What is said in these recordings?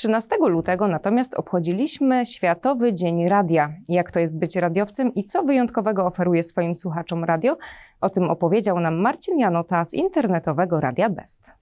13 lutego natomiast obchodziliśmy Światowy Dzień Radia. Jak to jest być radiowcem i co wyjątkowego oferuje swoim słuchaczom radio? O tym opowiedział nam Marcin Janota z internetowego Radia Best.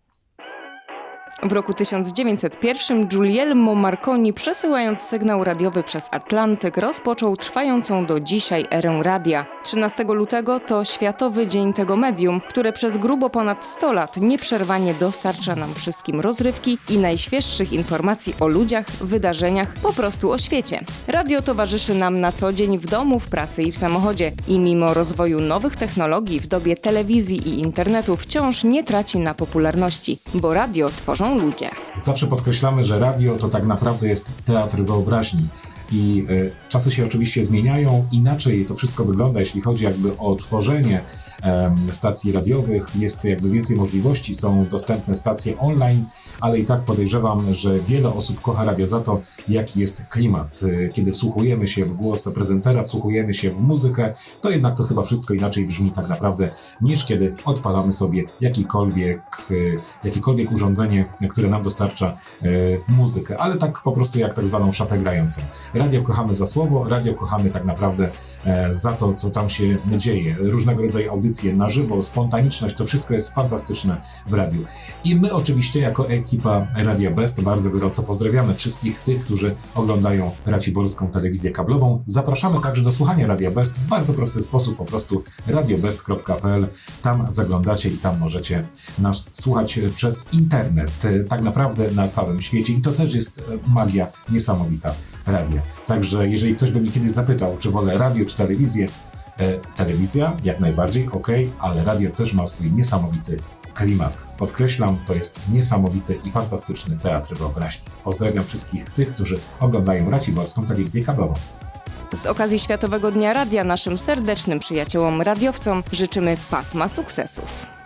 W roku 1901 Giulielmo Marconi, przesyłając sygnał radiowy przez Atlantyk, rozpoczął trwającą do dzisiaj erę radia. 13 lutego to Światowy Dzień tego medium, które przez grubo ponad 100 lat nieprzerwanie dostarcza nam wszystkim rozrywki i najświeższych informacji o ludziach, wydarzeniach, po prostu o świecie. Radio towarzyszy nam na co dzień w domu, w pracy i w samochodzie i mimo rozwoju nowych technologii w dobie telewizji i internetu wciąż nie traci na popularności, bo radio tworzą ludzie. Zawsze podkreślamy, że radio to tak naprawdę jest teatr wyobraźni. I e, czasy się oczywiście zmieniają, inaczej to wszystko wygląda, jeśli chodzi jakby o tworzenie stacji radiowych. Jest jakby więcej możliwości, są dostępne stacje online, ale i tak podejrzewam, że wiele osób kocha radio za to, jaki jest klimat. E, Kiedy wsłuchujemy się w głos prezentera, wsłuchujemy się w muzykę, to jednak to chyba wszystko inaczej brzmi tak naprawdę, niż kiedy odpalamy sobie jakikolwiek, e, jakiekolwiek urządzenie, które nam dostarcza muzykę, ale tak po prostu jak tak zwaną szafę grającą. Radio kochamy za słowo, radio kochamy tak naprawdę e, za to, co tam się dzieje. Różnego rodzaju audycje na żywo, spontaniczność, to wszystko jest fantastyczne w radiu. I my oczywiście jako ekipa Radia Best bardzo gorąco pozdrawiamy wszystkich tych, którzy oglądają Raciborską telewizję kablową. Zapraszamy także do słuchania Radia Best w bardzo prosty sposób, po prostu radiobest.pl. Tam zaglądacie i tam możecie nas słuchać przez internet, e, tak naprawdę na całym świecie i to też jest e, magia niesamowita radia. Także jeżeli ktoś by mnie kiedyś zapytał, czy wolę radio czy telewizję, e, telewizja jak najbardziej, ok, ale radio też ma swój niesamowity klimat. Podkreślam, to jest niesamowity i fantastyczny teatr wyobraźni. Pozdrawiam wszystkich tych, którzy oglądają Raciborską telewizję kablową. Z okazji Światowego Dnia Radia naszym serdecznym przyjaciołom radiowcom życzymy pasma sukcesów.